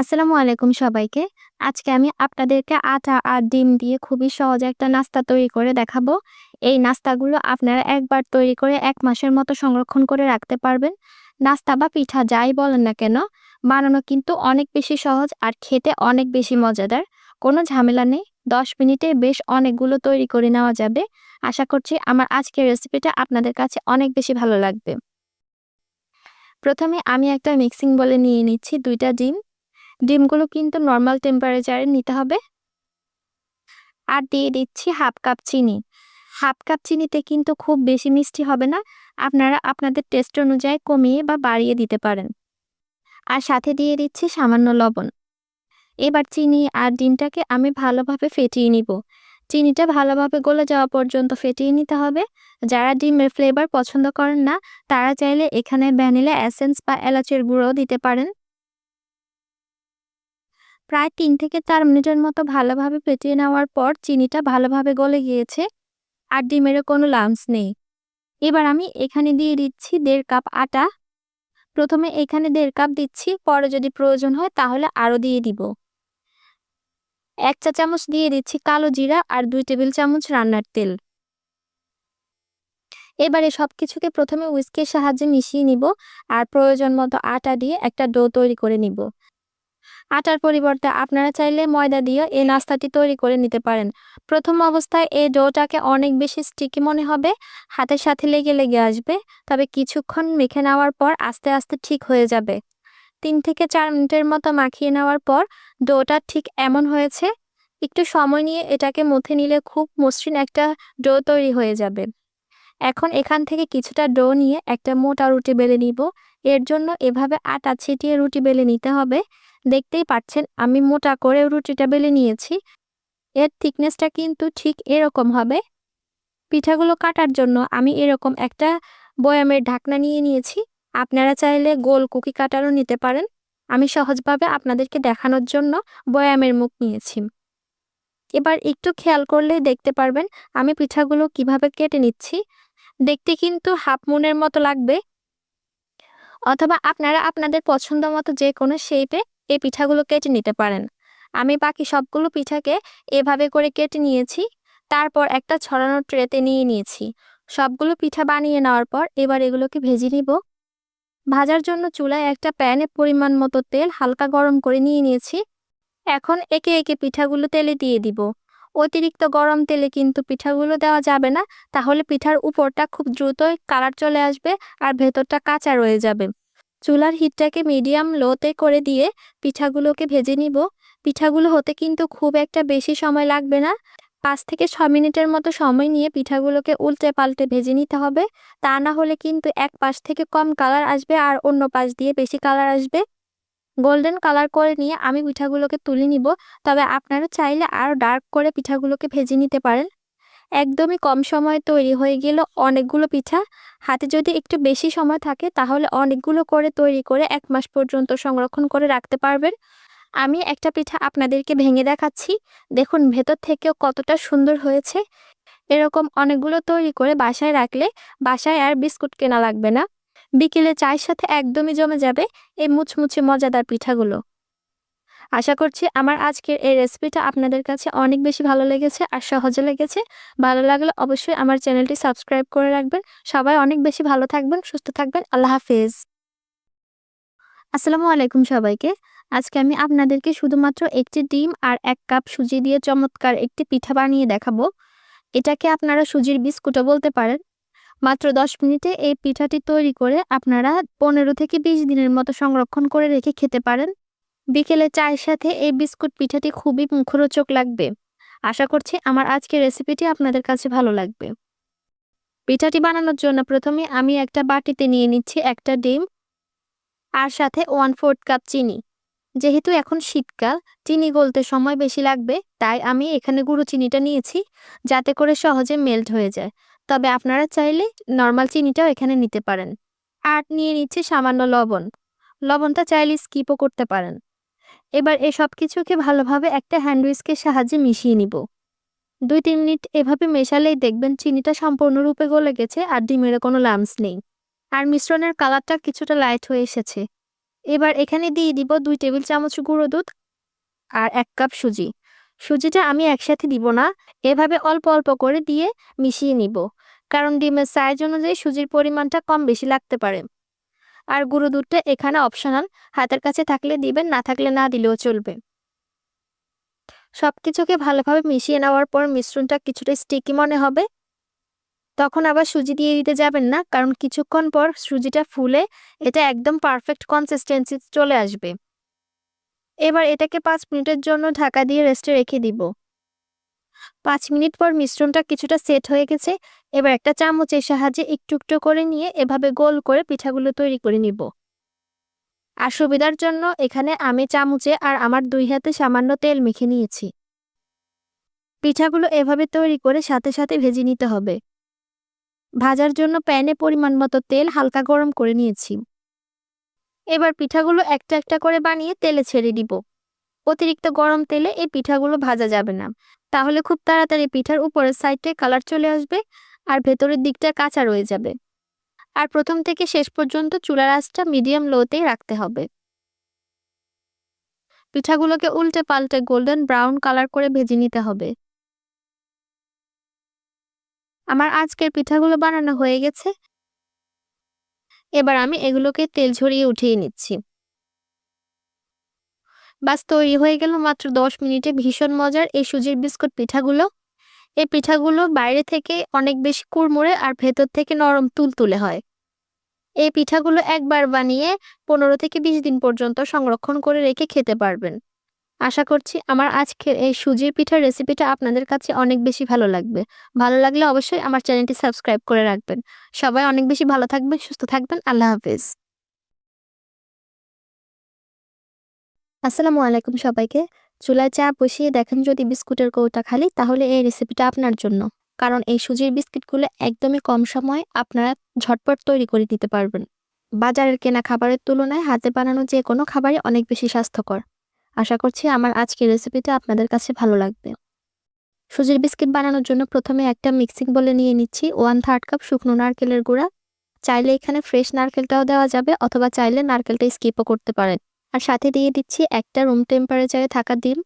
আসসালামু আলাইকুম সবাইকে। আজকে আমি আপনাদেরকে আটা আর ডিম দিয়ে খুবই সহজ একটা নাস্তা তৈরি করে দেখাবো। এই নাস্তাগুলো আপনারা একবার তৈরি করে এক মাসের মতো সংরক্ষণ করে রাখতে পারবেন। নাস্তা বা পিঠা যাই বলেন না কেন, বানানো কিন্তু অনেক বেশি সহজ আর খেতে অনেক বেশি মজাদার। কোনো ঝামেলা নেই। ১০ মিনিটে বেশ অনেকগুলো তৈরি করে নেওয়া যাবে। আশা করছি আমার আজকের রেসিপিটা আপনাদের কাছে অনেক বেশি ভালো লাগবে। প্রথমে আমি একটা মিক্সিং বলে নিয়ে নিচ্ছি দুইটা ডিম। ডিমগুলো কিন্তু নর্মাল টেম্পারেচারে নিতে হবে। আর দিয়ে দিচ্ছি হাফ কাপ চিনি। হাফ কাপ চিনিতে কিন্তু খুব বেশি মিষ্টি হবে না। আপনারা আপনাদের টেস্ট অনুযায়ী কমিয়ে বা বাড়িয়ে দিতে পারেন। আর সাথে দিয়ে দিচ্ছি সামান্য লবণ। এবার চিনি আর ডিমটাকে আমি ভালোভাবে ফেটিয়ে নিব। চিনিটা ভালোভাবে গলে যাওয়া পর্যন্ত ফেটিয়ে নিতে হবে। যারা ডিমের ফ্লেভার পছন্দ করেন না, তারা চাইলে এখানে ভ্যানিলা এসেন্স বা এলাচের গুঁড়ো দিতে পারেন। প্রায় তিন থেকে চার মিনিটের মতো ভালোভাবে ফেটিয়ে নেওয়ার পর চিনিটা ভালোভাবে গলে গিয়েছে আর ডিমেরও কোনো লামস নেই। এবার আমি এখানে দিয়ে দিচ্ছি দেড় কাপ আটা। প্রথমে এখানে দেড় কাপ দিচ্ছি, পরে যদি প্রয়োজন হয় তাহলে আরও দিয়ে দিব। এক চা চামচ দিয়ে দিচ্ছি কালো জিরা আর দুই টেবিল চামচ রান্নার তেল। এবারে সব কিছুকে প্রথমে উইস্কের সাহায্যে মিশিয়ে নিব আর প্রয়োজন মতো আটা দিয়ে একটা ডো তৈরি করে নিব। আটার পরিবর্তে আপনারা চাইলে ময়দা দিয়ে এই নাস্তাটি তৈরি করে নিতে পারেন। প্রথম অবস্থায় এই ডোটাকে অনেক বেশি স্টিকি মনে হবে, হাতের সাথে লেগে লেগে আসবে, তবে কিছুক্ষণ মেখে নেওয়ার পর আস্তে আস্তে ঠিক হয়ে যাবে। তিন থেকে চার মিনিটের মতো মাখিয়ে নেওয়ার পর ডোটা ঠিক এমন হয়েছে, একটু সময় নিয়ে এটাকে মুথে নিলে খুব মসৃণ একটা ডো তৈরি হয়ে যাবে। এখন এখান থেকে কিছুটা ডো নিয়ে একটা মোটা রুটি বেলে নিব, এর জন্য এভাবে আটা ছিটিয়ে রুটি বেলে নিতে হবে। দেখতেই পাচ্ছেন, আমি মোটা করে রুটিটা বেলে নিয়েছি। এর থিকনেসটা কিন্তু ঠিক এরকম হবে। পিঠাগুলো কাটার জন্য আমি এরকম একটা বয়ামের ঢাকনা নিয়ে নিয়েছি। আপনারা চাইলে গোল কুকি কাটারও নিতে পারেন। আমি সহজভাবে আপনাদেরকে দেখানোর জন্য বয়ামের মুখ নিয়েছি। এবার একটু খেয়াল করলে দেখতে পারবেন, আমি পিঠাগুলো কীভাবে কেটে নিচ্ছি। দেখতে কিন্তু হাফ মুনের মতো লাগবে। অথবা আপনারা আপনাদের পছন্দ মতো যে কোনো শেপে এই পিঠাগুলো কেটে নিতে পারেন। আমি বাকি সবগুলো পিঠাকে এভাবে করে কেটে নিয়েছি, তারপর একটা ছড়ানোর ট্রেতে নিয়ে নিয়েছি। সবগুলো পিঠা বানিয়ে নেওয়ার পর এবার এগুলোকে ভেজে নিব। ভাজার জন্য চুলায় একটা প্যানে পরিমাণ মতো তেল হালকা গরম করে নিয়ে নিয়েছি। এখন একে একে পিঠাগুলো তেলে দিয়ে দিব। অতিরিক্ত গরম তেলে কিন্তু পিঠাগুলো দেওয়া যাবে না। তাহলে পিঠার উপরটা খুব দ্রুতই কালার চলে আসবে আর ভেতরটা কাঁচা রয়ে যাবে। চুলার হিটটাকে মিডিয়াম লোতে করে দিয়ে পিঠাগুলোকে ভেজে নিব। পিঠাগুলো হতে কিন্তু খুব একটা বেশি সময় লাগবে না। পাঁচ থেকে ছ মিনিটের মতো সময় নিয়ে পিঠাগুলোকে উল্টে পাল্টে ভেজে নিতে হবে। তা না হলে কিন্তু এক পাশ থেকে কম কালার আসবে আর অন্য পাশ দিয়ে বেশি কালার আসবে। গোল্ডেন কালার করে নিয়ে আমি পিঠাগুলোকে তুলে নিব। তবে আপনারা চাইলে আরও ডার্ক করে পিঠাগুলোকে ভেজে নিতে পারেন। একদমই কম সময়ে তৈরি হয়ে গেল অনেকগুলো পিঠা। হাতে যদি একটু বেশি সময় থাকে তাহলে অনেকগুলো করে তৈরি করে এক মাস পর্যন্ত সংরক্ষণ করে রাখতে পারবেন। আমি একটা পিঠা আপনাদেরকে ভেঙে দেখাচ্ছি। দেখুন, ভেতর থেকেও কতটা সুন্দর হয়েছে। এরকম অনেকগুলো তৈরি করে বাসায় রাখলে বাসায় আর বিস্কুট কেনা লাগবে না। বিকেলে চায়ের সাথে একদমই জমে যাবে এই মুচমুচে মজাদার পিঠাগুলো। আশা করছি আমার আজকের এই রেসিপিটা আপনাদের কাছে অনেক বেশি ভালো লেগেছে আর সহজে লেগেছে। ভালো লাগলে অবশ্যই আমার চ্যানেলটি সাবস্ক্রাইব করে রাখবেন। সবাই অনেক বেশি ভালো থাকবেন, সুস্থ থাকবেন। আল্লাহ হাফেজ। আসসালামু আলাইকুম সবাইকে। আজকে আমি আপনাদেরকে শুধুমাত্র একটি ডিম আর এক কাপ সুজি দিয়ে চমৎকার একটি পিঠা বানিয়ে দেখাবো। এটাকে আপনারা সুজির বিস্কুটও বলতে পারেন। মাত্র দশ মিনিটে এই পিঠাটি তৈরি করে আপনারা পনেরো থেকে বিশ দিনের মতো সংরক্ষণ করে রেখে খেতে পারেন। বিকেলে চায়ের সাথে এই বিস্কুট পিঠাটি খুবই মুখরোচক লাগবে। আশা করছি আমার আজকের রেসিপিটি আপনাদের কাছে ভালো লাগবে। পিঠাটি বানানোর জন্য প্রথমে আমি একটা বাটিতে নিয়ে নিচ্ছি একটা ডিম আর সাথে ওয়ান ফোর্থ কাপ চিনি। যেহেতু এখন শীতকাল, চিনি গলতে সময় বেশি লাগবে, তাই আমি এখানে গুঁড়ো চিনিটা নিয়েছি, যাতে করে সহজে মেল্ট হয়ে যায়। তবে আপনারা চাইলে নর্মাল চিনিটাও এখানে নিতে পারেন। আর নিয়ে নিচ্ছি সামান্য লবণ। লবণটা চাইলে স্কিপও করতে পারেন। এবার এই সব কিছুকে ভালোভাবে একটা হ্যান্ডউইচকের সাহায্যে মিশিয়ে নিব। দুই তিন মিনিট এভাবে মেশালেই দেখবেন চিনিটা সম্পূর্ণরূপে গলে গেছে আর ডিমের কোনো লামস নেই। আর মিশ্রণের কালারটা কিছুটা লাইট হয়ে এসেছে। এবার এখানে দিয়ে দিব দুই টেবিল চামচ গুঁড়ো দুধ আর এক কাপ সুজি। সুজিটা আমি একসাথে দিব না। এভাবে অল্প অল্প করে দিয়ে মিশিয়ে নিব। কারণ ডিমের সাইজ অনুযায়ী সুজির পরিমাণটা কম বেশি লাগতে পারে। আর গুঁড়ো দুধটা এখানে অপশনাল হাতের কাছে থাকলে দিবেন, না থাকলে না দিলেও চলবে। সব কিছুকে ভালোভাবে মিশিয়ে নেওয়ার পর মিশ্রণটা কিছুটা স্টিকি মনে হবে। তখন আবার সুজি দিয়ে দিতে যাবেন না, কারণ কিছুক্ষণ পর সুজিটা ফুলে এটা একদম পারফেক্ট কনসিস্টেন্সি চলে আসবে। এবার এটাকে পাঁচ মিনিটের জন্য ঢাকা দিয়ে রেস্টে রেখে দিব। পাঁচ মিনিট পর মিশ্রণটা কিছুটা সেট হয়ে গেছে। এবার একটা চামচের সাহায্যে একটু একটু করে নিয়ে এভাবে গোল করে পিঠাগুলো তৈরি করে নিব। আর সুবিধার জন্য এখানে আমি চামচে আর আমার দুই হাতে সামান্য তেল মেখে নিয়েছি। পিঠাগুলো এভাবে তৈরি করে সাথে সাথে ভেজে নিতে হবে। ভাজার জন্য প্যানে পরিমাণ মতো তেল হালকা গরম করে নিয়েছি। এবার পিঠাগুলো একটা একটা করে বানিয়ে তেলে ছেড়ে দিব। অতিরিক্ত গরম তেলে এই পিঠাগুলো ভাজা যাবে না। তাহলে খুব তাড়াতাড়ি পিঠার উপরের সাইডে কালার চলে আসবে আর ভেতরের দিকটা কাঁচা রয়ে যাবে। আর প্রথম থেকে শেষ পর্যন্ত চুলার আঁচটা মিডিয়াম লোতেই রাখতে হবে। পিঠাগুলোকে উল্টে পাল্টে গোল্ডেন ব্রাউন কালার করে ভেজে নিতে হবে। আমার আজকের পিঠাগুলো বানানো হয়ে গেছে। এবার আমি এগুলোকে তেল ঝরিয়ে উঠিয়ে নিচ্ছি। বাস তৈরি হয়ে গেল মাত্র দশ মিনিটে। ভীষণ মজার এই সুজির বিস্কুট পিঠাগুলো। এই পিঠাগুলো বাইরে থেকে অনেক বেশি কুড়মুড়ে আর ভেতর থেকে নরম তুলতুলে হয়। এই পিঠাগুলো একবার বানিয়ে পনেরো থেকে বিশ দিন পর্যন্ত সংরক্ষণ করে রেখে খেতে পারবেন। আশা করছি আমার আজকের এই সুজির পিঠার রেসিপিটা আপনাদের কাছে অনেক বেশি ভালো লাগবে। ভালো লাগলে অবশ্যই আমার চ্যানেলটি সাবস্ক্রাইব করে রাখবেন। সবাই অনেক বেশি ভালো থাকবেন, সুস্থ থাকবেন। আল্লাহ হাফিজ। আসসালামু আলাইকুম সবাইকে। চুলায় চা বসিয়ে দেখেন যদি বিস্কুটের কৌটা খালি, তাহলে এই রেসিপিটা আপনার জন্য। কারণ এই সুজির বিস্কিটগুলো একদমই কম সময়ে আপনারা ঝটপট তৈরি করে দিতে পারবেন। বাজারের কেনা খাবারের তুলনায় হাতে বানানো যে কোনো খাবারই অনেক বেশি স্বাস্থ্যকর। আশা করছি আমার আজকের রেসিপিটা আপনাদের কাছে ভালো লাগবে। সুজির বিস্কিট বানানোর জন্য প্রথমে একটা মিক্সিং বলে নিয়ে নিচ্ছি। ওয়ান থার্ড কাপ শুকনো নারকেলের গুঁড়া। চাইলে এখানে ফ্রেশ নারকেলটাও দেওয়া যাবে, অথবা চাইলে নারকেলটা স্কিপও করতে পারেন। আর সাথে দিয়ে দিচ্ছি একটা রুম টেম্পারেচারে থাকা ডিম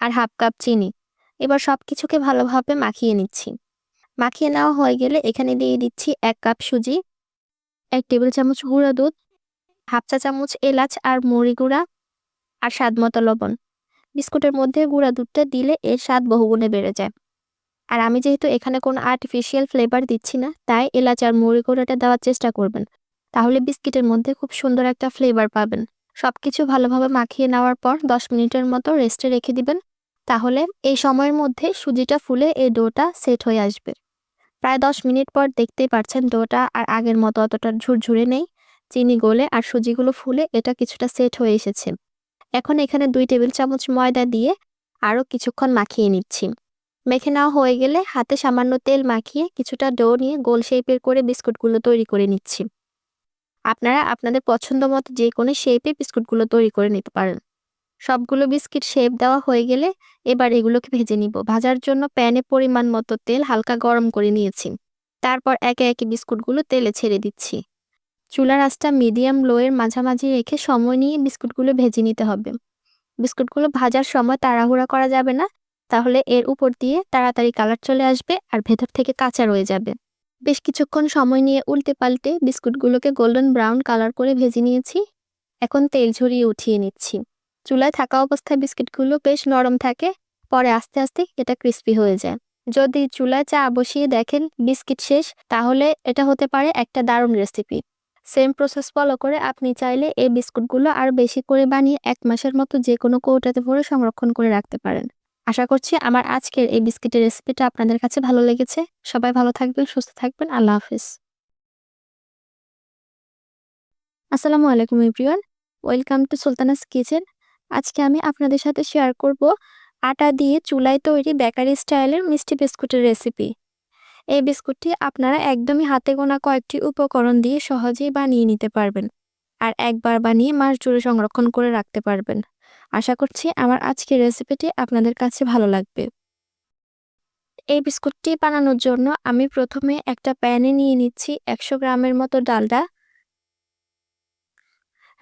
আর হাফ কাপ চিনি। এবার সব কিছুকে ভালোভাবে মাখিয়ে নিচ্ছি। মাখিয়ে নেওয়া হয়ে গেলে এখানে দিয়ে দিচ্ছি এক কাপ সুজি, এক টেবিল চামচ গুঁড়া দুধ হাফ চা চামচ এলাচ আর মুড়ি গুঁড়া আর স্বাদ মতো লবণ। বিস্কুটের মধ্যে গুঁড়া দুধটা দিলে এর স্বাদ বহুগুণে বেড়ে যায়। আর আমি যেহেতু এখানে কোনো আর্টিফিশিয়াল ফ্লেভার দিচ্ছি না, তাই এলাচ আর মুড়ি গুঁড়াটা দেওয়ার চেষ্টা করবেন। তাহলে বিস্কিটের মধ্যে খুব সুন্দর একটা ফ্লেভার পাবেন। সবকিছু ভালোভাবে মাখিয়ে নেওয়ার পর দশ মিনিটের মতো রেস্টে রেখে দিবেন। তাহলে এই সময়ের মধ্যে সুজিটা ফুলে এই ডোটা সেট হয়ে আসবে। প্রায় দশ মিনিট পর দেখতেই পাচ্ছেন ডোটা আর আগের মতো অতটা ঝুরঝুরে নেই। চিনি গলে আর সুজিগুলো ফুলে এটা কিছুটা সেট হয়ে এসেছে। এখন এখানে দুই টেবিল চামচ ময়দা দিয়ে আরও কিছুক্ষণ মাখিয়ে নিচ্ছি। মেখে নেওয়া হয়ে গেলে হাতে সামান্য তেল মাখিয়ে কিছুটা ডো নিয়ে গোল শেপের করে বিস্কুটগুলো তৈরি করে নিচ্ছি। আপনারা আপনাদের পছন্দ মতো যে কোনো শেপে বিস্কুটগুলো তৈরি করে নিতে পারেন। সবগুলো বিস্কিট শেপ দেওয়া হয়ে গেলে এবার এগুলোকে ভেজে নিব। ভাজার জন্য প্যানে পরিমাণ মতো তেল হালকা গরম করে নিয়েছি। তারপর একে একে বিস্কুটগুলো তেলে ছেড়ে দিচ্ছি। চুলার আঁচটা মিডিয়াম লোয়ের মাঝামাঝি রেখে সময় নিয়ে বিস্কুটগুলো ভেজে নিতে হবে। বিস্কুটগুলো ভাজার সময় তাড়াহুড়া করা যাবে না, তাহলে এর উপর দিয়ে তাড়াতাড়ি কালার চলে আসবে আর ভেতর থেকে কাঁচা রয়ে যাবে। বেশ কিছুক্ষণ সময় নিয়ে উল্টে পাল্টে বিস্কুটগুলোকে গোল্ডেন ব্রাউন কালার করে ভেজে নিয়েছি। এখন তেল ঝরিয়ে উঠিয়ে নিচ্ছি। চুলায় থাকা অবস্থায় বিস্কিটগুলো বেশ নরম থাকে, পরে আস্তে আস্তে এটা ক্রিস্পি হয়ে যায়। যদি চুলায় চা বসিয়ে দেখেন বিস্কিট শেষ, তাহলে এটা হতে পারে একটা দারুণ রেসিপি। সেম প্রসেস ফলো করে আপনি চাইলে এই বিস্কুটগুলো আরও বেশি করে বানিয়ে এক মাসের মতো যে কোনো কৌটাতে ভরে সংরক্ষণ করে রাখতে পারেন। আশা করছি আমার আজকের এই বিস্কিটের রেসিপিটা আপনাদের কাছে ভালো লেগেছে। সবাই ভালো থাকবেন, সুস্থ থাকবেন। আল্লাহ হাফিজ। আসসালামু আলাইকুম everyone. Welcome to Sultana's kitchen. আজকে আমি আপনাদের সাথে শেয়ার করব আটা দিয়ে চুলায় তৈরি বেকারি স্টাইলের মিষ্টি বিস্কুটের রেসিপি। এই বিস্কুটটি আপনারা একদমই হাতে গোনা কয়েকটি উপকরণ দিয়ে সহজেই বানিয়ে নিতে পারবেন। আর একবার বানিয়ে মাস জুড়ে সংরক্ষণ করে রাখতে পারবেন। আশা করছি আমার আজকের রেসিপিটি আপনাদের কাছে ভালো লাগবে। এই বিস্কুটটি বানানোর জন্য আমি প্রথমে একটা প্যানে নিয়ে নিচ্ছি একশো গ্রামের মতো ডালডা।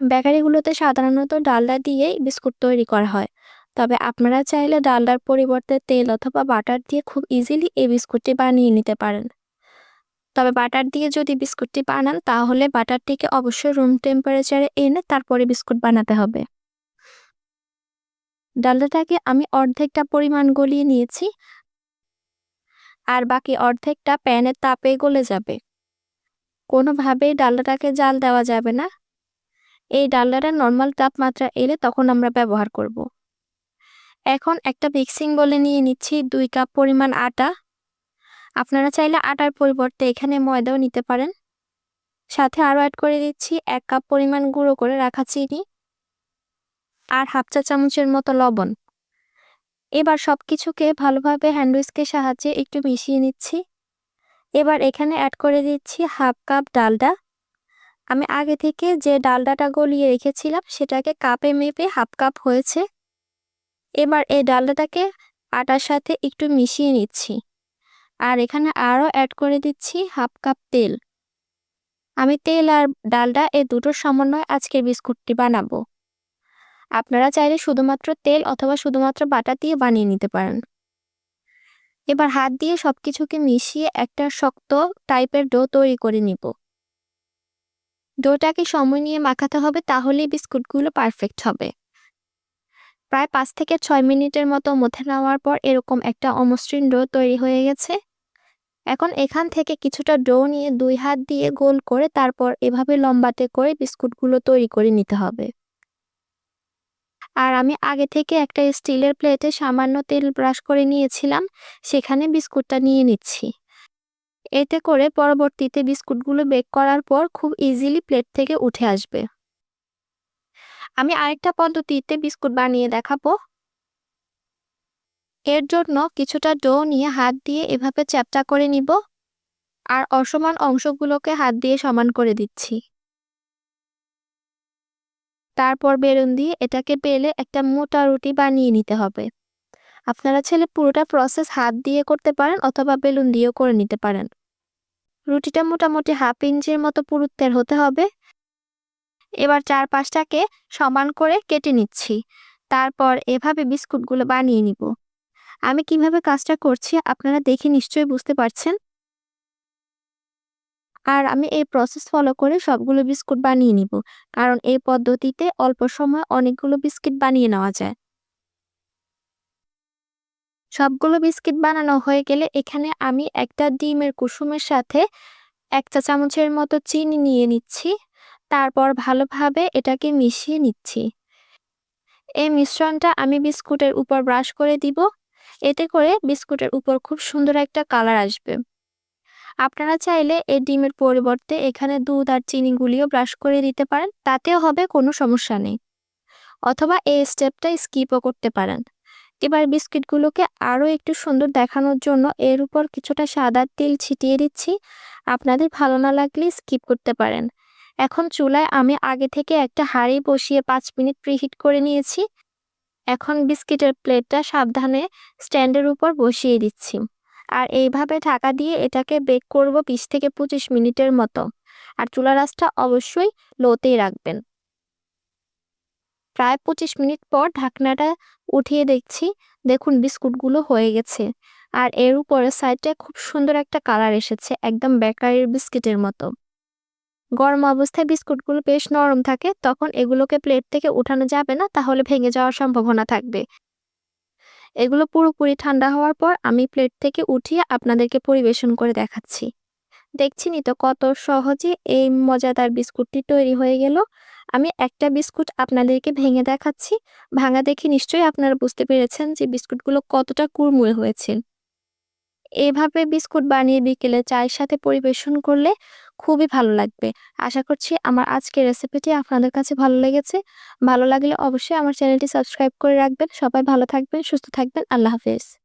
বেকারিগুলোতে সাধারণত ডালডা দিয়েই বিস্কুট তৈরি করা হয়। তবে আপনারা চাইলে ডালডার পরিবর্তে তেল অথবা বাটার দিয়ে খুব ইজিলি এই বিস্কুটটি বানিয়ে নিতে পারেন। তবে বাটার দিয়ে যদি বিস্কুটটি বানান তাহলে বাটারটিকে অবশ্যই রুম টেম্পারেচারে এনে তারপরে বিস্কুট বানাতে হবে। ডালডাটাকে আমি অর্ধেকটা পরিমাণ গলিয়ে নিয়েছি। আর বাকি অর্ধেকটা প্যানের তাপে গলে যাবে। কোনোভাবেই ডালডাটাকে জাল দেওয়া যাবে না। এই ডালডাটা নর্মাল তাপমাত্রা এলে তখন আমরা ব্যবহার করব। এখন একটা মিক্সিং বলে নিয়ে নিচ্ছি দুই কাপ পরিমাণ আটা। আপনারা চাইলে আটার পরিবর্তে এখানে ময়দাও নিতে পারেন। সাথে আরও অ্যাড করে দিচ্ছি এক কাপ পরিমাণ গুঁড়ো করে রাখা চিনি। আর হাফ চা চামচের মতো লবণ। এবার সব কিছুকে ভালোভাবে হ্যান্ডউইচকের সাহায্যে একটু মিশিয়ে নিচ্ছি। এবার এখানে অ্যাড করে দিচ্ছি হাফ কাপ ডালডা। আমি আগে থেকে যে ডালডাটা গলিয়ে রেখেছিলাম, সেটাকে কাপে মেপে হাফ কাপ হয়েছে। এবার এই ডালডাটাকে আটার সাথে একটু মিশিয়ে নিচ্ছি। আর এখানে আরও অ্যাড করে দিচ্ছি হাফ কাপ তেল। আমি তেল আর ডালডা এই দুটোর সমন্বয়ে আজকের বিস্কুটটি বানাবো। আপনারা চাইলে শুধুমাত্র তেল অথবা শুধুমাত্র বাটা দিয়ে বানিয়ে নিতে পারেন। এবার হাত দিয়ে সব কিছুকে মিশিয়ে একটা শক্ত টাইপের ডো তৈরি করে নিব। ডোটাকে সময় নিয়ে মাখাতে হবে তাহলেই বিস্কুটগুলো পারফেক্ট হবে। প্রায় পাঁচ থেকে ছয় মিনিটের মতো মধ্যে নেওয়ার পর এরকম একটা অমসৃণ ডো তৈরি হয়ে গেছে। এখন এখান থেকে কিছুটা ডো নিয়ে দুই হাত দিয়ে গোল করে তারপর এভাবে লম্বাতে করে বিস্কুটগুলো তৈরি করে নিতে হবে। আর আমি আগে থেকে একটা স্টিলের প্লেটে সামান্য তেল ব্রাশ করে নিয়েছিলাম, সেখানে বিস্কুটটা নিয়ে নিচ্ছি। এতে করে পরবর্তীতে বিস্কুটগুলো বেক করার পর খুব ইজিলি প্লেট থেকে উঠে আসবে। আমি আরেকটা পদ্ধতিতে বিস্কুট বানিয়ে দেখাবো। এর জন্য কিছুটা ডো নিয়ে হাত দিয়ে এভাবে চ্যাপটা করে নিব, আর অসমান অংশগুলোকে হাত দিয়ে সমান করে দিচ্ছি। তারপর বেলুন দিয়ে এটাকে পেলে একটা মোটা রুটি বানিয়ে নিতে হবে। আপনারা ছেলে পুরোটা প্রসেস হাত দিয়ে করতে পারেন অথবা বেলুন দিয়েও করে নিতে পারেন। রুটিটা মোটামুটি হাফ ইঞ্চির মতো পুরুত্বের হতে হবে। এবার চার পাঁচটাকে সমান করে কেটে নিচ্ছি। তারপর এভাবে বিস্কুটগুলো বানিয়ে নিব। আমি কীভাবে কাজটা করছি আপনারা দেখে নিশ্চয়ই বুঝতে পারছেন। আর আমি এই প্রসেস ফলো করে সবগুলো বিস্কুট বানিয়ে নিব। কারণ এই পদ্ধতিতে অল্প সময় অনেকগুলো বিস্কিট বানিয়ে নেওয়া যায়। সবগুলো বিস্কিট বানানো হয়ে গেলে এখানে আমি একটা ডিমের কুসুমের সাথে এক চা চামচের মতো চিনি নিয়ে নিচ্ছি। তারপর ভালোভাবে এটাকে মিশিয়ে নিচ্ছি। এই মিশ্রণটা আমি বিস্কুটের উপর ব্রাশ করে দিব। এতে করে বিস্কুটের উপর খুব সুন্দর একটা কালার আসবে। আপনারা চাইলে এই ডিমের পরিবর্তে এখানে দুধ আর চিনি গুলিও ব্রাশ করে দিতে পারেন, তাতেও হবে কোনো সমস্যা নেই। অথবা এই স্টেপটা স্কিপও করতে পারেন। এবার বিস্কিটগুলোকে আরও একটু সুন্দর দেখানোর জন্য এর উপর কিছুটা সাদা তেল ছিটিয়ে দিচ্ছি। আপনাদের ভালো না লাগলে স্কিপ করতে পারেন। এখন চুলায় আমি আগে থেকে একটা হাঁড়ি বসিয়ে পাঁচ মিনিট প্রিহিট করে নিয়েছি। এখন বিস্কিটের প্লেটটা সাবধানে স্ট্যান্ডের উপর বসিয়ে দিচ্ছি। আর এইভাবে ঢাকা দিয়ে এটাকে বেক করব বিশ থেকে পঁচিশ মিনিটের মতো। আর চুলা রাসটা অবশ্যই লোতেই রাখবেন। প্রায় পঁচিশ মিনিট পর ঢাকনাটা উঠিয়ে দেখছি, দেখুন বিস্কুটগুলো হয়ে গেছে। আর এর উপরে সাইডে খুব সুন্দর একটা কালার এসেছে, একদম বেকারির বিস্কিটের মতো। গরম অবস্থায় বিস্কুটগুলো বেশ নরম থাকে, তখন এগুলোকে প্লেট থেকে উঠানো যাবে না, তাহলে ভেঙে যাওয়ার সম্ভাবনা থাকবে। এগুলো পুরোপুরি ঠান্ডা হওয়ার পর আমি প্লেট থেকে উঠিয়ে আপনাদেরকে পরিবেশন করে দেখাচ্ছি। দেখছিনি তো কত সহজে এই মজাদার বিস্কুটটি তৈরি হয়ে গেল। আমি একটা বিস্কুট আপনাদেরকে ভেঙে দেখাচ্ছি। ভাঙা দেখে নিশ্চয়ই আপনারা বুঝতে পেরেছেন যে বিস্কুটগুলো কতটা কুড়মুড়ে হয়েছে। এভাবে বিস্কুট বানিয়ে বিকেলে চায়ের সাথে পরিবেশন করলে খুবই ভালো লাগবে। আশা করছি আমার আজকের রেসিপিটি আপনাদের কাছে ভালো লেগেছে। ভালো লাগলে অবশ্যই আমার চ্যানেলটি সাবস্ক্রাইব করে রাখবেন। সবাই ভালো থাকবেন, সুস্থ থাকবেন। আল্লাহ হাফেজ।